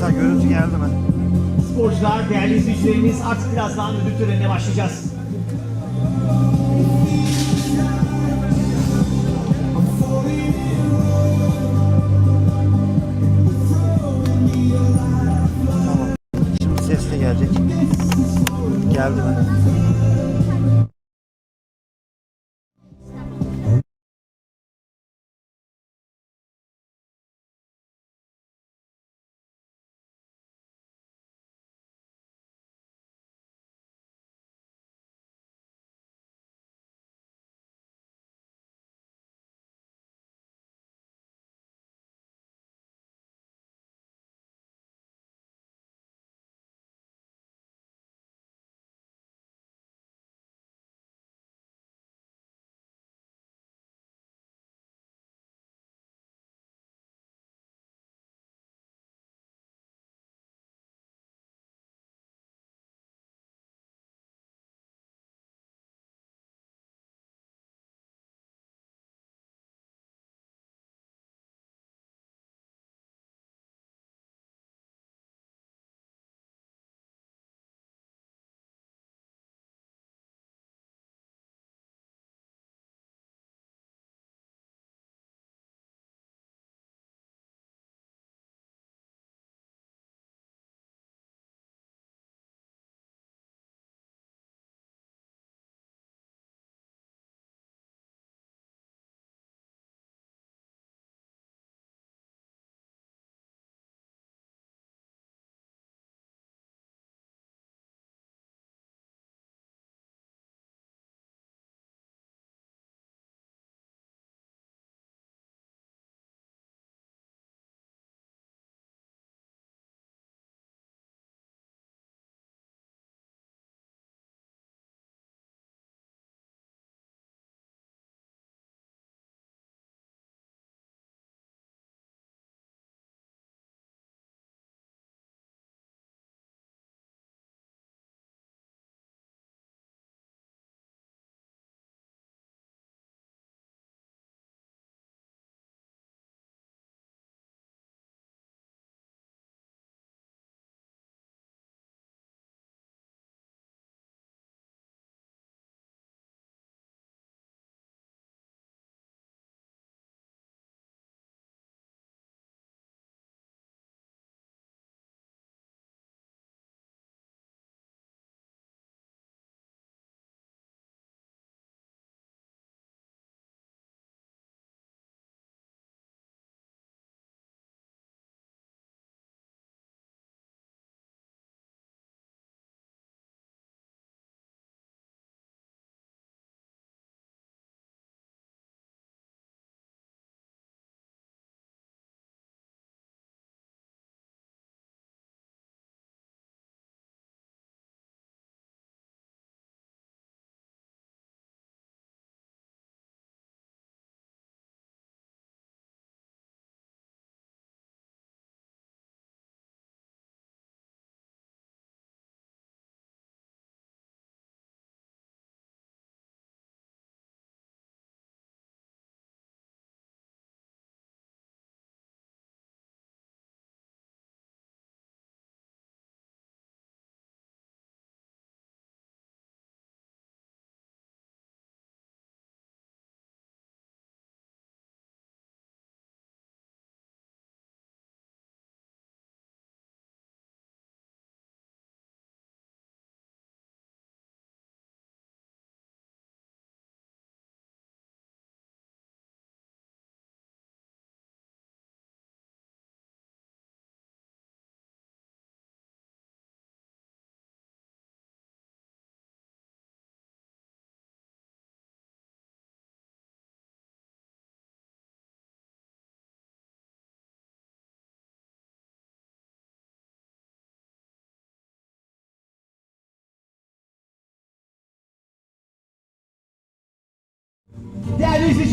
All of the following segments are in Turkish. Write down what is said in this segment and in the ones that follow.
Mesela görüntü geldi mi? Sporcular, değerli izleyicilerimiz artık birazdan ödül törenine başlayacağız. Tamam. Şimdi ses de gelecek. Geldi mi?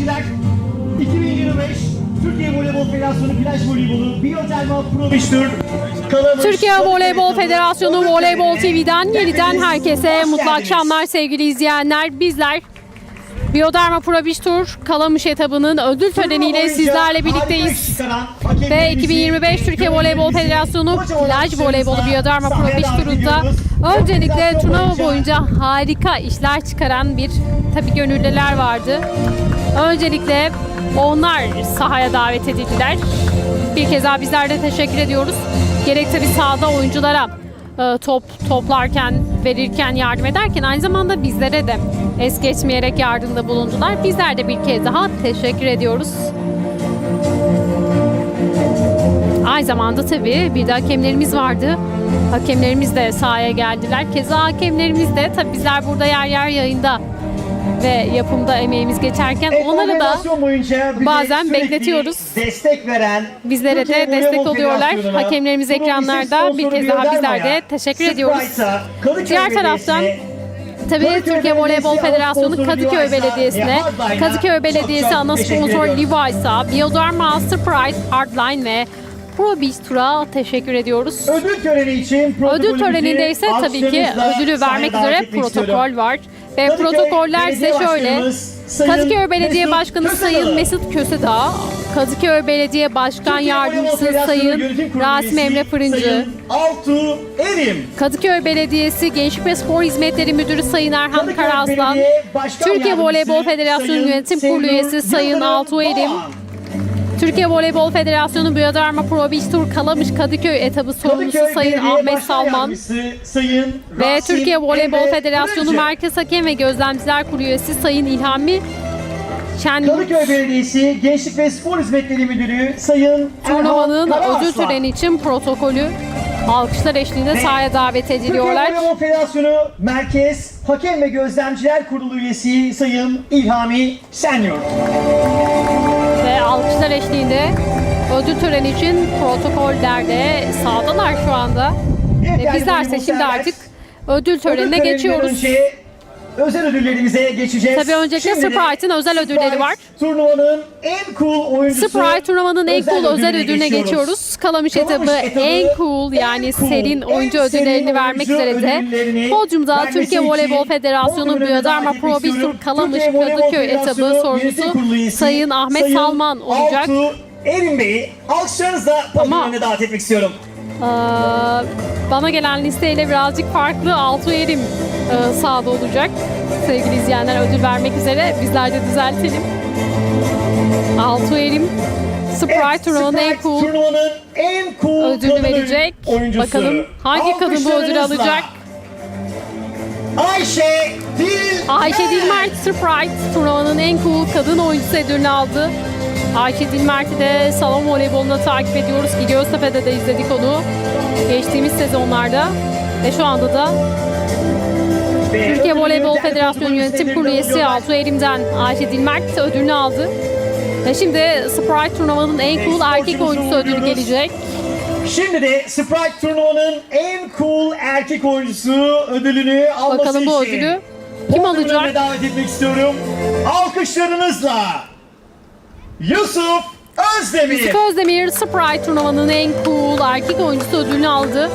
İzleyiciler, 2025 Türkiye Voleybol Federasyonu Plaj Voleybolu Biyotermal Pro Tour kalamış. Türkiye Voleybol Federasyonu Voleybol TV'den yeniden herkese mutlu akşamlar sevgili izleyenler. Bizler Bioderma Pro Beach Tour Kalamış etabının ödül töreniyle sizlerle birlikteyiz. Ve 2025 Türkiye Voleybol Federasyonu Plaj Voleybolu Bioderma Pro Beach öncelikle turnuva boyunca harika işler çıkaran bir tabi gönüllüler vardı. Öncelikle onlar sahaya davet edildiler. Bir kez daha bizler de teşekkür ediyoruz. Gerek tabi sahada oyunculara e, top toplarken, verirken, yardım ederken aynı zamanda bizlere de es geçmeyerek yardımda bulundular. Bizler de bir kez daha teşekkür ediyoruz. Aynı zamanda tabii bir de hakemlerimiz vardı. Hakemlerimiz de sahaya geldiler. Keza hakemlerimiz de tabii bizler burada yer yer yayında ve yapımda emeğimiz geçerken onları da bazen bekletiyoruz. Destek veren bizlere de destek oluyorlar. Hakemlerimiz ekranlarda bir kez daha bizler de teşekkür ediyoruz. Diğer taraftan Tabii Türkiye Voleybol Federasyonu Kadıköy Belediyesi'ne, Kadıköy Belediyesi ana sponsor. Levi's'a, Bioderma, Sprite, Hardline ve Pro Beach Tour'a teşekkür ediyoruz. Ödül töreni için Ödül töreninde ise tabii ki ödülü vermek üzere protokol var. Ve protokoller ise şöyle. Kadıköy Belediye Başkanı. Sayın Mesut Kösedağ, Kadıköy Belediye Başkan Yardımcısı Sayın Rasim Emre Fırıncı, Altuğ Erim. Kadıköy Belediyesi Gençlik ve Spor Hizmetleri Müdürü Sayın Erhan Karaslan, Türkiye Voleybol Federasyonu Yönetim Kurulu üyesi Sayın Altuğ Erim. Türkiye Voleybol Federasyonu Bioderma Pro Beach Tour Kalamış Kadıköy etabı sorumlusu Kadıköy Sayın Ahmet Salman Sayın ve Rasim Türkiye Voleybol Emre Federasyonu Fırıncı. Merkez Hakem ve Gözlemciler Kurulu üyesi Sayın İlhami Şen Kadıköy Belediyesi Gençlik ve Spor Hizmetleri Müdürü Sayın turnuvanın ödül Karaaslan. töreni için protokolü alkışlar eşliğinde sahaya davet ediliyorlar. Türkiye Voleybol Federasyonu Merkez Hakem ve Gözlemciler Kurulu üyesi Sayın İlhami Senyor. Ve alkışlar eşliğinde ödül töreni için protokollerde sahadalar şu anda. Evet, Ve yani bizlerse şimdi artık ödül törenine ödül geçiyoruz. Önce özel ödüllerimize geçeceğiz. Tabii öncelikle Şimdi Sprite'ın özel ödülleri Sprite var. Turnuvanın en cool oyuncusu. Sprite turnuvanın en özel cool özel ödülüne ödülüne geçiyoruz. Kalamış, Kalamış etabı etabı en cool en yani cool, serin oyuncu ödüllerini vermek üzere de podyumda Türkiye Voleybol Federasyonu davet Pro Tour istiyorum. Kalamış Kadıköy etabı sorumlusu Sayın Ahmet Sayın Salman olacak. Altuğ Erin Bey'i alkışlarınızla podyumuna davet etmek istiyorum. Aa, bana gelen listeyle birazcık farklı Altu Erim e, sahada olacak. Sevgili izleyenler ödül vermek üzere bizler de düzeltelim. Altu Erim Sprite Evet, turnuvanın en cool turnuvanın en cool ödülü kadın verecek. oyuncusu. Bakalım hangi kadın bu ödülü alacak? Ayşe Dil Ayşe Dilmert Sprite turnuvanın en cool kadın oyuncusu ödülünü aldı. Ayşe Dilmert'i de salon voleybolunda takip ediyoruz ki Göztepe'de de izledik onu. Geçtiğimiz sezonlarda. Ve şu anda da Türkiye Voleybol Federasyonu Yönetim Kurulu üyesi. Altuğ Erim'den Ayşe Dilmert ödülünü aldı. Ve şimdi Sprite turnuvanın en cool erkek oyuncusu ödülü gelecek. Şimdi de Sprite turnuvanın en cool erkek oyuncusu ödülünü alması Bakalım bu için ödülü kim alacak? davet etmek istiyorum. Alkışlarınızla Yusuf Özdemir. Yusuf Özdemir Sprite turnuvanın en cool erkek oyuncusu ödülünü aldı.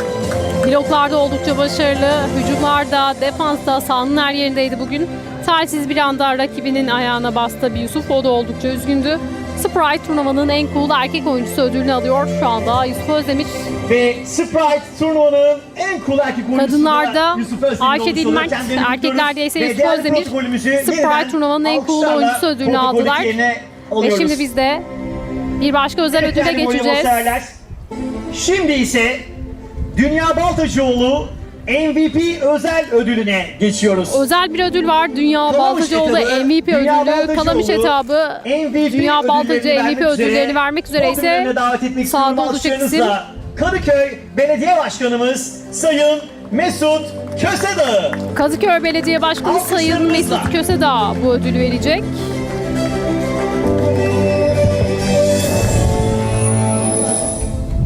Bloklarda oldukça başarılı, hücumlarda, defansta sahanın her yerindeydi bugün. Talihsiz bir anda rakibinin ayağına bastı bir Yusuf, o da oldukça üzgündü. Sprite turnuvanın en cool erkek oyuncusu ödülünü alıyor şu anda Yusuf Özdemir. Ve Sprite turnuvanın en cool erkek oyuncusu Kadınlarda Ayşe kendilerini erkeklerde ise. Yusuf Özdemir, Sprite turnuvanın en cool oyuncusu ödülünü aldılar. Ve şimdi biz de bir başka özel Evet, ödüle geçeceğiz. severler, Şimdi ise Dünya Baltacıoğlu MVP özel ödülüne geçiyoruz. Özel bir ödül var. Dünya Kalamış Baltacıoğlu etabı, MVP Dünya ödülü, Baltacıoğlu Kalamış etabı, MVP Dünya Baltacı ödüllerini MVP vermek üzere, ödüllerini vermek üzere ise podyumlarına davet etmek sahada istiyorum alkışlarınızla. Kadıköy Belediye Başkanımız Sayın Mesut Kösedağ. Kadıköy Belediye Başkanı Sayın Alkışlarınızla. Mesut Kösedağ bu ödülü verecek.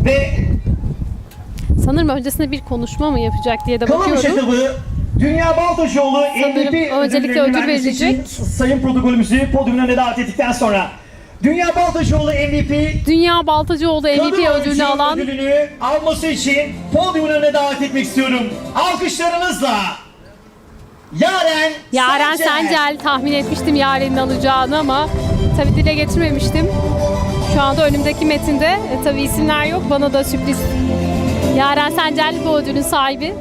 Ve Sanırım öncesinde bir konuşma mı yapacak diye de Kalamış bakıyorum. etabı Dünya Baltaşoğlu MVP öncelikle ödüllerini ödül vermesi için verilecek. Sayın protokolümüzü podyumuna davet ettikten sonra Dünya Baltaşoğlu MVP Dünya Baltacıoğlu kadın MVP ödülünü oyuncu alan ödülünü alması için podyumuna davet etmek istiyorum. Alkışlarınızla Yaren, Yaren Sencel tahmin etmiştim Yaren'in alacağını ama tabi dile getirmemiştim. Şu anda önümdeki metinde e, tabi isimler yok. Bana da sürpriz. Yaren Sencel bu ödülün sahibi.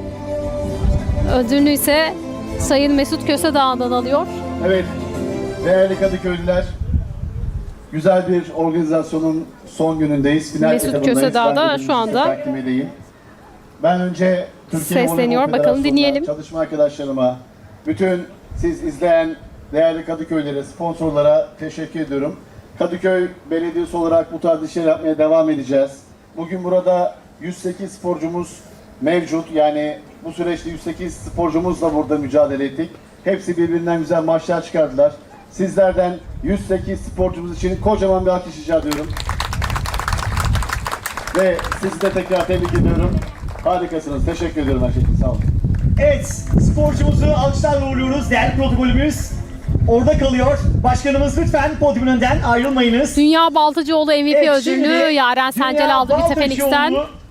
Ödülünü ise Sayın Mesut Kösedağ'dan alıyor. Evet, değerli Kadıköylüler, güzel bir organizasyonun son günündeyiz. Final Mesut etabındayız. Kösedağ da Ben şu anda takdim edeyim. Ben önce Türkiye Sesleniyor. Bakalım dinleyelim. Çalışma arkadaşlarıma, bütün siz izleyen değerli Kadıköylülere, sponsorlara teşekkür ediyorum. Kadıköy Belediyesi olarak bu tarz işler yapmaya devam edeceğiz. Bugün burada 108 sporcumuz mevcut. Yani bu süreçte 108 sporcumuzla burada mücadele ettik. Hepsi birbirinden güzel maçlar çıkardılar. Sizlerden 108 sporcumuz için kocaman bir alkış rica ediyorum. Ve sizi de tekrar tebrik ediyorum. Harikasınız. Teşekkür ediyorum her şey için. Sağ olun. Evet, sporcumuzu alkışlarla uğurluyoruz. Değerli protokolümüz orada kalıyor. Başkanımız lütfen podyumun önünden ayrılmayınız. Dünya Baltıcıoğlu MVP Evet, ödülünü Yaren Sencel aldı Phoenix'ten. Baltaşoğlu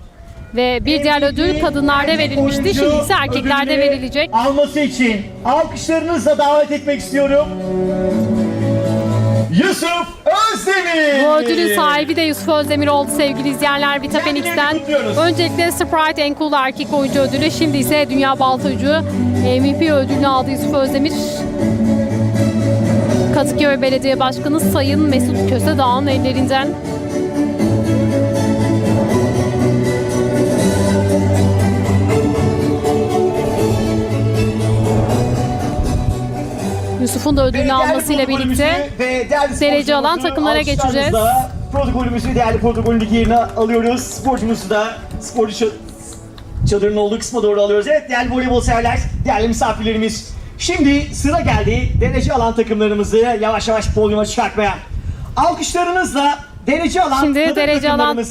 Ve bir diğer ödül kadınlarda verilmişti. Şimdi ise erkeklerde verilecek. Alması için alkışlarınızla davet etmek istiyorum. Yusuf Özdemir. Bu ödülün sahibi de Yusuf Özdemir oldu sevgili izleyenler Vita. Öncelikle Sprite en cool erkek oyuncu ödülü. Şimdi ise Dünya Baltacı MVP ödülünü aldı Yusuf Özdemir. Katıköy Belediye Başkanı Sayın Mesut Kösedağ'ın ellerinden. Yusuf'un da ödülünü almasıyla birlikte derece alan takımlara geçeceğiz. Protokolümüzü değerli protokolündeki yerine alıyoruz. Sporcumuzu da sporcu ça- çadırının olduğu kısma doğru alıyoruz. Evet değerli voleybol severler, değerli misafirlerimiz. Şimdi sıra geldi derece alan takımlarımızı yavaş yavaş podyuma çıkartmaya. Alkışlarınızla derece alan Şimdi kadın derece alan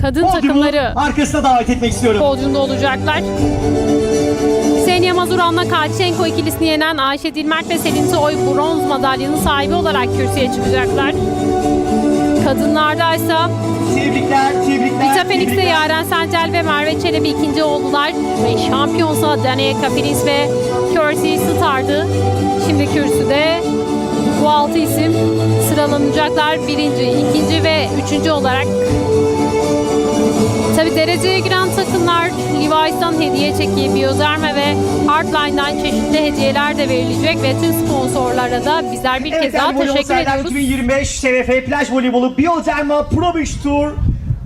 kadın takımları arkasına davet etmek istiyorum. podyumda olacaklar. Ksenija Mazuran'la Kalçenko ikilisini yenen Ayşe Dilmert ve Selin Soy bronz madalyanın sahibi olarak kürsüye çıkacaklar. Kadınlarda ise Tebrikler, tebrikler. Vita Phoenix'te. Yaren Sencel ve Merve Çelebi ikinci oldular. Ve şampiyonsa Daniel Kapiris ve Kirsty Star'dı. Şimdi kürsüde bu altı isim sıralanacaklar. Birinci, ikinci ve üçüncü olarak. Tabi dereceye giren takımlar Levi's'tan hediye çeki, Bioderma ve Hardline'dan çeşitli hediyeler de verilecek ve tüm sponsorlara da bizler bir Evet, kez daha teşekkür ediyoruz. 2025 TVF Plaj Voleybolu Bioterma Pro Beach Tour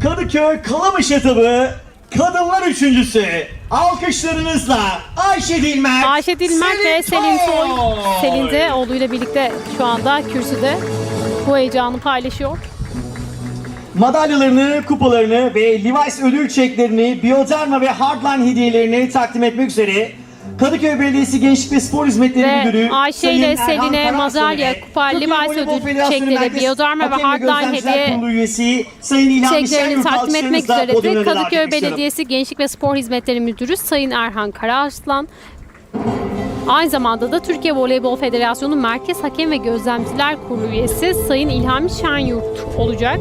Kadıköy Kalamış etabı kadınlar üçüncüsü. Alkışlarınızla Ayşe Dilmer. Ayşe Dilmek ve Selin Soy. Selin de oğluyla birlikte şu anda kürsüde bu heyecanı paylaşıyor. Madalyalarını, kupalarını ve Levi's ödül çeklerini, Bioterma ve Hardline hediyelerini takdim etmek üzere Kadıköy Belediyesi Gençlik ve Spor Hizmetleri Ve Müdürü Ayşe ile Selin'e madalya, kupa, Levi's ödül çekleri, Bioderma ve Hardline hediye üyesi Sayın İlhami çeklerini takdim etmek üzere Kadıköy. Belediyesi Gençlik ve Spor Hizmetleri Müdürü Sayın Erhan Kararslan Aynı zamanda da Türkiye Voleybol Federasyonu Merkez Hakem ve Gözlemciler Kurulu üyesi Sayın İlhami Şenyurt olacak.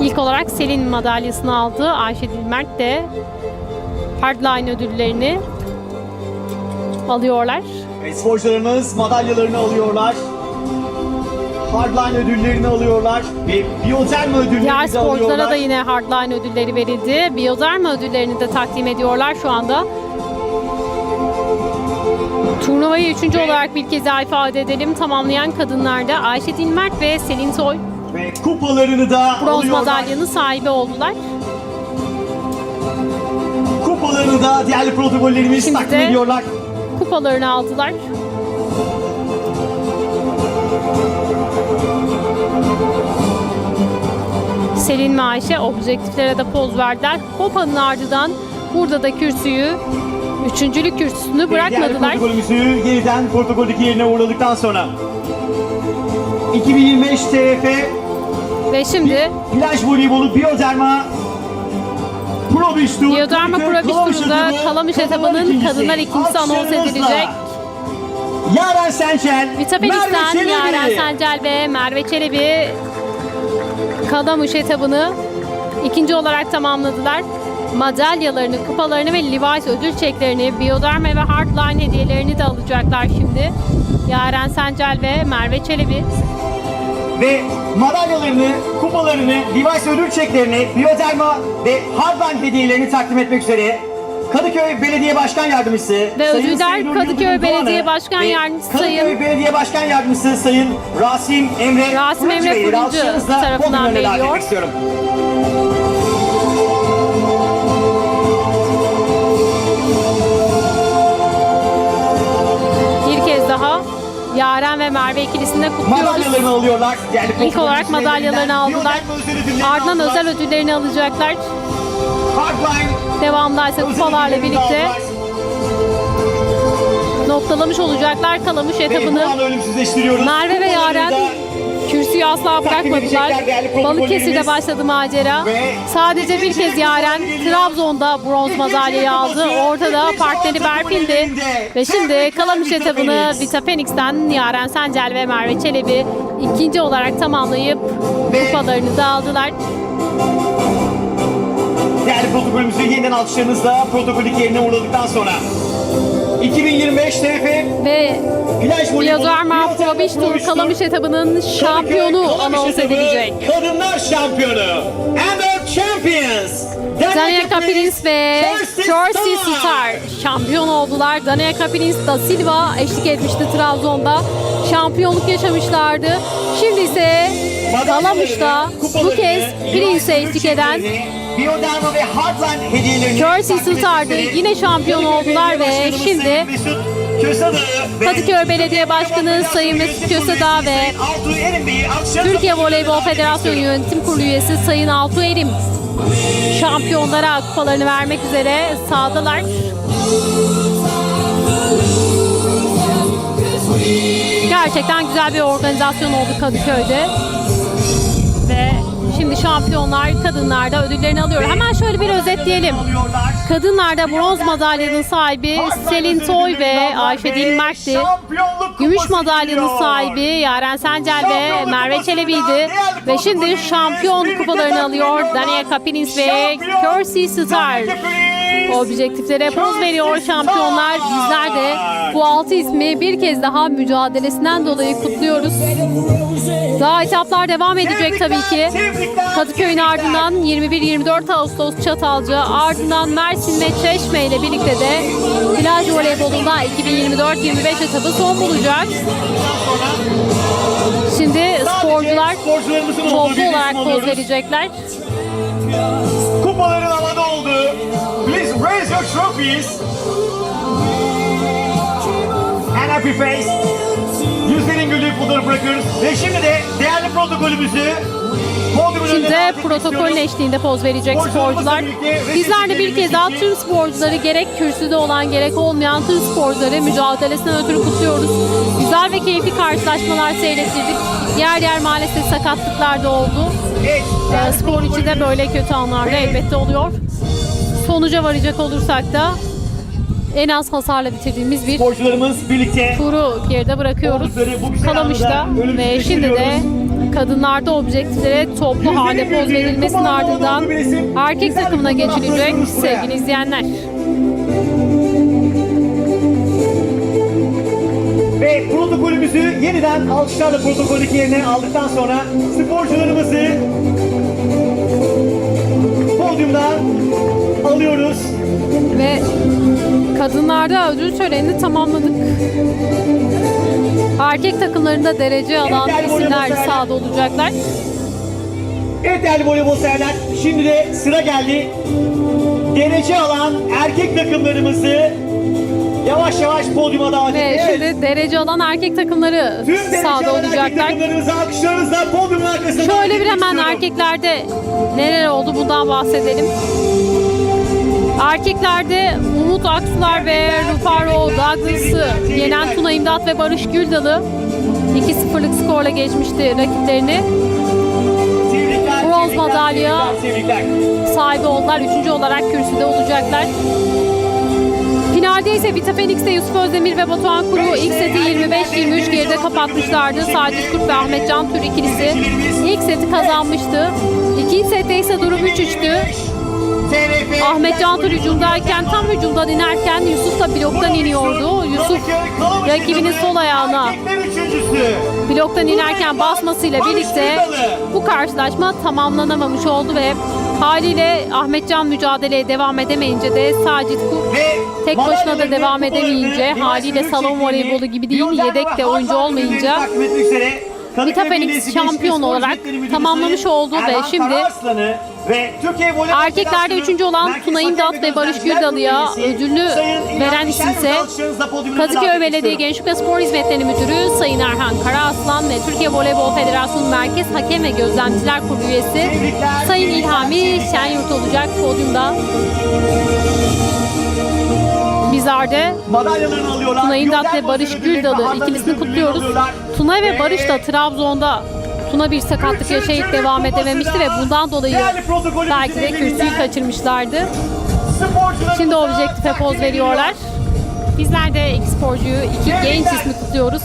İlk olarak Selin madalyasını aldı. Ayşe Dilmert de Hardline ödüllerini alıyorlar. Evet, sporcularımız madalyalarını alıyorlar. Hardline ödüllerini alıyorlar ve Bioterma ödüllerini Diğer de sporculara alıyorlar. da yine Hardline ödülleri verildi. Bioderma ödüllerini de takdim ediyorlar şu anda. Turnuvayı üçüncü olarak bir kez daha ifade edelim. Tamamlayan kadınlarda Ayşe Dilmert ve Selin Soy Ve kupalarını da bronz alıyorlar. madalyanın sahibi oldular. Kupalarını da değerli protokollerimiz Şimdi takdim ediyorlar. Kupalarını aldılar. Selin ve Ayşe objektiflere de poz verdiler. Hopanın ardından burada da kürsüyü, üçüncülük kürsüsünü bırakmadılar. protokolümüzü yeniden protokoldeki yerine uğurladıktan sonra 2025 TFF Ve şimdi Plaj Voleybolu Bioderma Pro Beach Tour Bioderma Kadıköy Pro Beach Kalamış Kalamış etabının kadınlar ikincisi anons edilecek. Yaren Sençel, Vita Merve Çelebi. Yaren Sencel ve Merve Çelebi Kadamış etabını ikinci olarak tamamladılar. madalyalarını, kupalarını ve Levi's ödül çeklerini, Bioderma ve Hardline hediyelerini de alacaklar şimdi. Yaren Sencel ve Merve Çelebi. Ve madalyalarını, kupalarını, device ödül çeklerini, Bioderma ve Hardline hediyelerini takdim etmek üzere Kadıköy Belediye Başkan Yardımcısı Ve Sayın Seynur Kadıköy Belediye Başkan Yardımcısı Kadıköy Sayın- Belediye Başkan Yardımcısı Sayın Rasim Emre Rasim Emre Bey'i Fırıncı alkışlarınızla tarafından veriliyor. istiyorum. Yaren ve Merve ikilisinde kutluyoruz. Madalyalarını alıyorlar. Yani İlk olarak madalyalarını aldılar. Ardından özel ödüllerini alacaklar. Devamında ise kupalarla birlikte noktalamış olacaklar kalamış etabını. Merve ve Yaren kürsüyü asla bırakmadılar. Balıkesir'de başladı macera. Sadece bir kez Yaren Trabzon'da bronz madalyayı aldı. Orada da partneri Berfin'di. Ve şimdi kalamış etabını Vita Phoenix'ten Yaren Sencel ve Merve Çelebi ikinci olarak tamamlayıp kupalarını da aldılar. Değerli protokolümüzü yeniden alkışlarınızla protokolik yerine uğurladıktan sonra 2025 TF Ve Plaj Voleybolu Bioderma Bioderma Pro Beach Tour Pro Beach kalamış Tour etabının şampiyonu anons edilecek. Kadınlar şampiyonu the champions Daniel Capilins ve Kirsty Star şampiyon oldular. Daniel Capilins da Silva eşlik etmişti Trabzon'da. Şampiyonluk yaşamışlardı. Şimdi ise Kalamış'ta bu kez Prince'e eşlik eden Bioderma ve Hardline hediyelerini takdim Star'dı. Yine şampiyon oldular ve şimdi Kadıköy Belediye Başkanı Sayın Mesut Kösedağı ve Türkiye Voleybol Federasyonu. Yönetim Kurulu üyesi Sayın Altuğ Erim şampiyonlara kupalarını vermek üzere sahadalar. Gerçekten güzel bir organizasyon oldu Kadıköy'de. Şampiyonlar kadınlarda ödüllerini alıyor. Hemen şöyle bir özetleyelim. Kadınlarda bronz madalyanın sahibi Selin Toy ve Ayşe Dilmerk'ti. Gümüş madalyanın sahibi Yaren Sencel ve Merve Çelebi'ydi. Ve şimdi şampiyon kupalarını alıyor Daniel Capinins ve Kirsty Star. Objektiflere poz veriyor şampiyonlar. Bizler de bu altı ismi bir kez daha mücadelesinden dolayı kutluyoruz. Daha etaplar devam edecek tabii ki. Kadıköy'ün ardından 21-24 Ağustos Çatalca, ardından Mersin ve Çeşme ile birlikte de plaj voleybolunda 2024-25 etabı son bulacak. Şimdi sporcular toplu olarak poz verecekler. Kupaların havada oldu. Please raise your trophies. And happy face. Yüzlerin güldüğü fotoğrafı bırakıyoruz. Ve şimdi de değerli protokolümüzü Şimdi protokolün eşliğinde poz verecek sporcular. Bizler de bir kez daha tüm sporcuları gerek kürsüde olan gerek olmayan tüm sporcuları mücadelesinden ötürü kutluyoruz. Güzel ve keyifli karşılaşmalar seyrettirdik. Yer yer maalesef sakatlıklar da oldu. Evet, Ee, spor içinde böyle kötü anlar da elbette oluyor. Sonuca varacak olursak da en az hasarla bitirdiğimiz bir Sporcularımız birlikte turu geride bırakıyoruz. Kalamış'ta ve şimdi de kadınlarda objektiflere toplu halde poz verilmesinin ardından erkek takımına geçilecek sevgili izleyenler. Ve protokolümüzü yeniden alkışlarla protokoldeki yerine aldıktan sonra sporcularımızı kadınlarda ödül törenini tamamladık. Erkek takımlarında derece alan isimler sahada olacaklar. Evet değerli voleybol severler, şimdi de sıra geldi. Derece alan erkek takımlarımızı yavaş yavaş podyuma davet Ve ediyoruz. şimdi derece alan erkek takımları Tüm sahada olacaklar. takımlarımızı alkışlarınızla podyumun arkasına Şöyle bir hemen istiyorum. erkeklerde neler oldu bundan bahsedelim. Erkeklerde Umut Aksular ve Rufaro Douglas'ı yenen Tuna İmdat ve Barış Güldalı 2-0'lık skorla geçmişti rakiplerini. Bronz madalya. Sahibi oldular. Üçüncü olarak kürsüde olacaklar. Finalde ise Vita Phoenix'te Yusuf Özdemir ve Batuhan Kuru ilk seti 25-23 geride kapatmışlardı. Sacit Kurt ve Ahmet Can Tür ikilisi ilk seti kazanmıştı. İkinci sette ise durum 3-3'tü. Ahmet Cantur hücumdayken tam hücumdan inerken Yusuf da bloktan iniyordu. Yusuf rakibinin sol ayağına bloktan inerken basmasıyla birlikte bu karşılaşma tamamlanamamış oldu ve haliyle Ahmetcan mücadeleye devam edemeyince de Sacit Kur Ve tek başına da devam edemeyince haliyle salon voleybolu gibi değil yedek de oyuncu olmayınca Vita Phoenix şampiyon olarak tamamlamış oldu ve şimdi ve Türkiye Voleybol Erkeklerde üçüncü olan Merkez Tuna Hakem İmdat ve Barış Sayın İlhan veren podyumuna davet Kadıköy Belediye. Gençlik ve Spor Hizmetleri Müdürü Sayın Erhan Karaaslan ve Türkiye Voleybol Federasyonu Merkez Hakem ve Gözlemciler Kurulu üyesi Sayın İlhami. Şenyurt olacak podyumda. Bizler de Madalyalarını alıyorlar. Tuna İmdat ve Barış Hardan ikilisini kutluyoruz. alıyorlar. Tuna ve Ve Barış da Trabzon'da Tuna bir sakatlık yaşayıp devam edememişti ve bundan dolayı belki de kürsüyü kaçırmışlardı. Şimdi objektife poz veriyorlar. Bizler de iki sporcuyu, iki genç ismi kutluyoruz.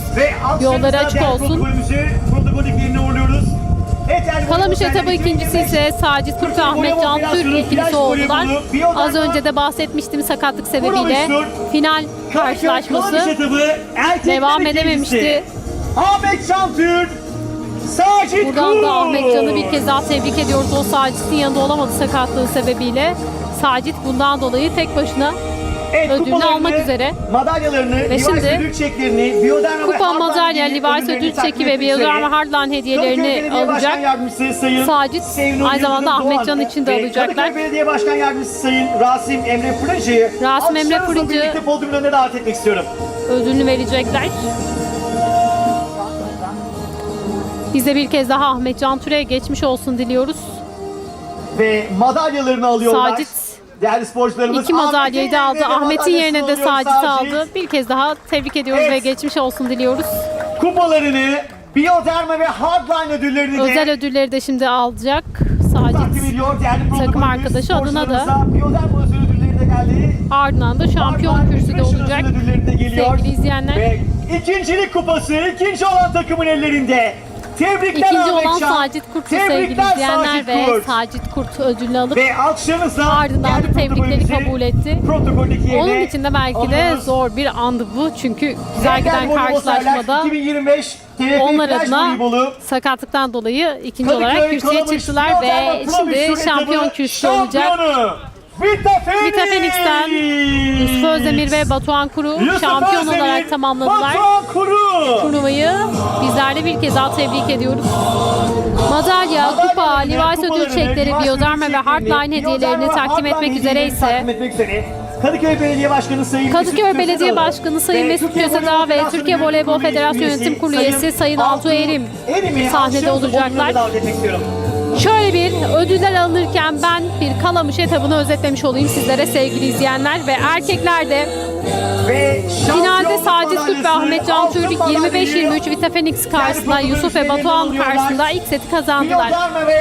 Yolları açık olsun. Kalamış etabı ikincisi ise Sacit ve Ahmet Can Türk ikilisi oldular. Az önce de bahsetmiştim sakatlık sebebiyle final karşılaşması devam edememişti. Ahmet Şantürk, Sacit Buradan da. Ahmet Can'ı bir kez daha tebrik ediyoruz. O Sacit'in yanında olamadı sakatlığı sebebiyle. Sacit bundan dolayı tek başına Evet, ödülünü almak üzere. Madalyalarını, Ve şimdi ödül çeklerini, Bioderma Kupa, madalya, Levi's ödül çeki ve Bioderma Hardline hediyelerini alacak. Sacit, aynı zamanda Ahmet Can için de alacaklar. Kadıköy Belediye Başkan Yardımcısı Sayın Rasim Emre Fırıncı'yı Rasim Emre podyumun önüne davet etmek istiyorum. ödülünü verecekler. Biz de bir kez daha Ahmet Can Türe geçmiş olsun diliyoruz. Ve madalyalarını alıyorlar. Sacit Değerli sporcularımız İki madalyayı da aldı. Ahmet'in yerine de Sacit aldı. Bir kez daha tebrik ediyoruz Evet. ve geçmiş olsun diliyoruz. Kupalarını, Bioderma ve Hardline ödüllerini Özel de ödülleri de şimdi alacak Sacit. ediyor. Takım arkadaşı adına da Bioderma özel ödülleri de geldi. Ardından da şampiyon kürsüde olacak. özel. Sevgili izleyenler. Ve ikincilik kupası ikinci olan takımın ellerinde. Tebrikler İkinci Ahmet olan Can. Sacit Kurt sevgili izleyenler ve Kurt. Sacit Kurt ödülünü alıp Ve alkışlarınızla Ardından da tebrikleri kabul etti. Onun için de belki de zor bir andı bu. Çünkü güzel giden karşılaşmada 2025 TFF onlar adına sakatlıktan dolayı ikinci Kadıköy olarak kürsüye çıktılar ve şimdi şampiyon kürsüsü olacak. Vita Phoenix. Vita Phoenix'ten Yusuf Özdemir ve Batuhan Kuru Yusuf şampiyon Özdemir, olarak tamamladılar. Batuhan Kuru. turnuvayı bizler de bir kez daha tebrik ediyoruz. Madalya, kupa, Madalyalarını, Levi's ödül çekleri, ödül ve Hardline hediyelerini takdim etmek üzere ise Kadıköy Belediye Başkanı Sayın Kadıköy Mesut Belediye Kösedağı Başkanı Sayın Mesut Kösedağı ve Türkiye Voleybol Federasyonu Yönetim Kurulu üyesi Sayın Altuğ Erim sahnede olacaklar. Şöyle bir ödüller alınırken ben bir kalamış etabını özetlemiş olayım sizlere sevgili izleyenler ve erkeklerde Ve Finalde Sacit Türk ve Ahmet Can Türk madalyayı 25-23 Vita Phoenix karşısında Yusuf ve Batuhan karşısında ilk seti kazandılar.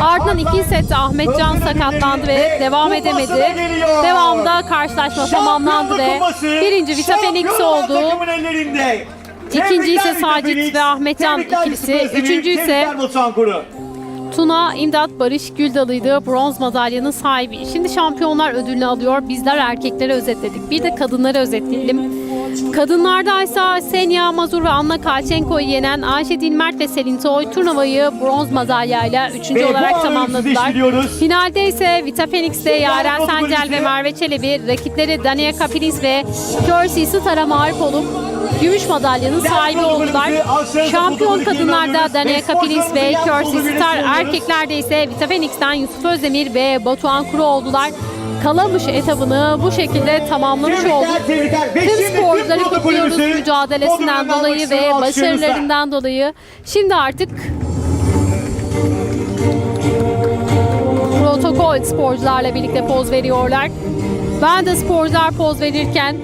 Ardından ikinci sette Ahmet Can sakatlandı ve devam edemedi. Devamında karşılaşma tamamlandı ve birinci Vita Phoenix oldu. İkinci ise Sacit ve Ahmet Can ikilisi. Üçüncü ise Tuna İmdat Barış Güldalı'ydı bronz madalyanın sahibi. Şimdi şampiyonlar ödülünü alıyor. Bizler erkekleri özetledik. Bir de kadınları özetleyelim. Kadınlarda ise Senya Mazur ve Anna Kalçenko'yu yenen Ayşe Dilmert ve Selin Toy turnuvayı bronz madalyayla üçüncü Ve bu olarak anı tamamladılar. Finalde ise Vita Phoenix'te Yaren Sencel ve Merve Çelebi rakipleri Dania Kapilis ve Körsi Star'a mağlup olup gümüş madalyanın sahibi oldular. Şampiyon kadınlarda Dania Kapilis ve Körsi Star, erkeklerde ise Vita Phoenix'ten Yusuf Özdemir ve Batuhan Kuru oldular. Kalamış etabını bu şekilde tamamlamış olduk. Tüm sporcuları kutluyoruz mücadelesinden dolayı ve başarılarından dolayı. Şimdi artık protokol sporcularla birlikte poz veriyorlar. Ben de sporcular poz verirken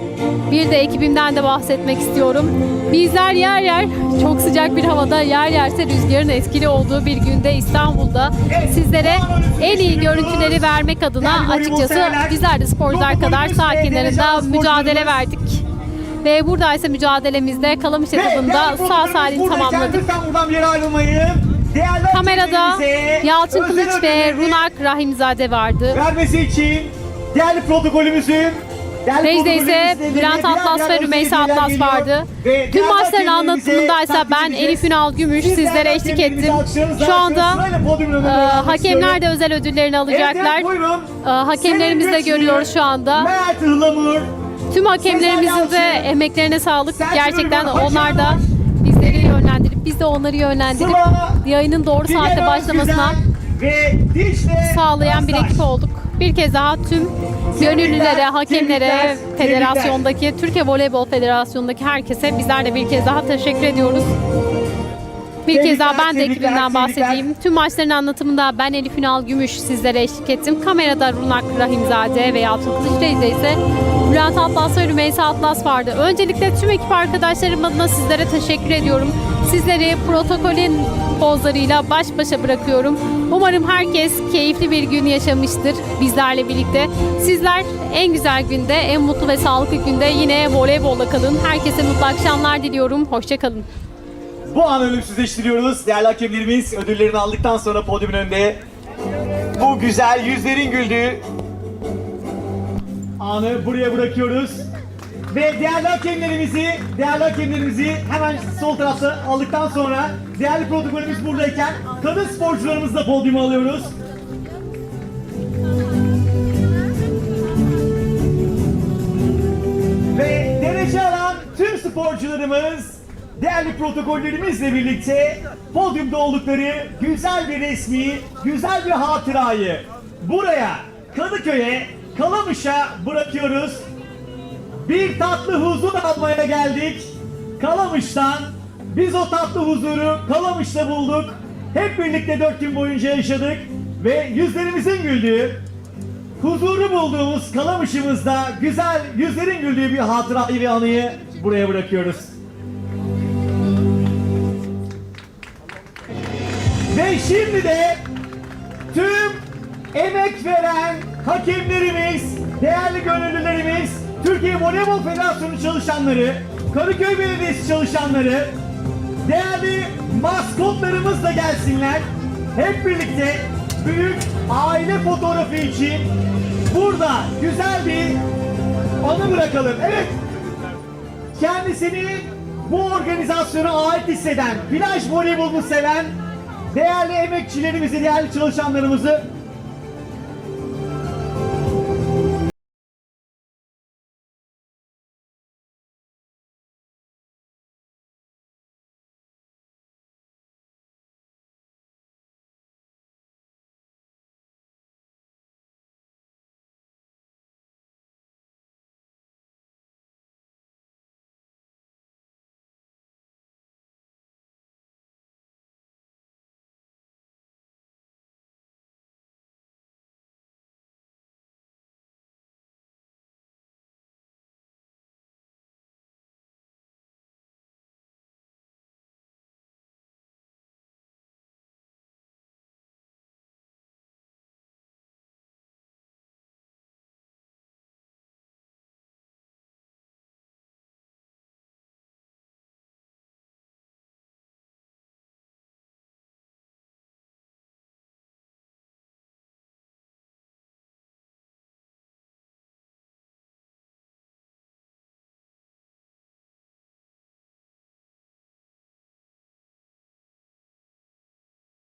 bir de ekibimden de bahsetmek istiyorum. Bizler yer yer çok sıcak bir havada yer yerse rüzgarın etkili olduğu bir günde İstanbul'da sizlere en iyi görüntüleri vermek adına açıkçası bizler de sporcular kadar sakinlerinde mücadele verdik. Ve buradaysa mücadelemizde Kalamış etabında sağ salim tamamladık. Kamerada Yalçın Kılıç ve Runak Rahimzade vardı. Vermesi için değerli protokolümüzün Mecde ise Bülent Atlas ve Rümeysa Atlas vardı. Tüm maçların anlatımındaysa ben. Elif Ünal Gümüş sizlere eşlik ettim. Şu anda e, hakemler de özel ödüllerini alacaklar. E, hakemlerimizi de güçlü şu anda. Tüm hakemlerimizin de emeklerine sağlık. Gerçekten onlar da bizleri yönlendirip biz de onları yönlendirip yayının doğru saatte başlamasına sağlayan bir ekip olduk. Bir kez daha tüm gönüllülere, hakemlere, federasyondaki, Türkiye Voleybol Federasyonu'ndaki herkese bizler de bir kez daha teşekkür ediyoruz. Bir kez daha ben de ekibimden bahsedeyim. Tüm maçların anlatımında ben Elif Ünal Gümüş sizlere eşlik ettim. Kamerada Runak Rahimzade ve Yalçın Kılıçdaroğlu ise Bülent Atlas ve Rümeysa Atlas vardı. Öncelikle tüm ekip arkadaşlarım adına sizlere teşekkür ediyorum. Sizleri protokolün pozlarıyla baş başa bırakıyorum. Umarım herkes keyifli bir gün yaşamıştır bizlerle birlikte. Sizler en güzel günde, en mutlu ve sağlıklı günde yine voleybolla kalın. Herkese mutlu akşamlar diliyorum. Hoşçakalın. Bu anı ölümsüzleştiriyoruz. Değerli hakemlerimiz ödüllerini aldıktan sonra podyumun önünde bu güzel yüzlerin güldüğü anı buraya bırakıyoruz. Ve değerli hakemlerimizi, değerli hakemlerimizi hemen sol tarafta aldıktan sonra değerli protokolümüz buradayken kadın sporcularımızı da podyuma alıyoruz. Ve derece alan tüm sporcularımız değerli protokollerimizle birlikte podyumda oldukları güzel bir resmi, güzel bir hatırayı buraya, Kadıköy'e, Kalamış'a bırakıyoruz. Bir tatlı huzur almaya geldik Kalamış'tan. Biz o tatlı huzuru Kalamış'ta bulduk. Hep birlikte dört gün boyunca yaşadık ve yüzlerimizin güldüğü, huzuru bulduğumuz Kalamış'ımızda güzel yüzlerin güldüğü bir hatırayı ve anıyı buraya bırakıyoruz. Ve şimdi de tüm emek veren hakemlerimiz, değerli gönüllülerimiz, Türkiye Voleybol Federasyonu çalışanları, Kadıköy Belediyesi çalışanları, değerli maskotlarımız da gelsinler. Hep birlikte büyük aile fotoğrafı için burada güzel bir anı bırakalım. Evet, kendisini bu organizasyona ait hisseden, plaj voleybolunu seven değerli emekçilerimizi, değerli çalışanlarımızı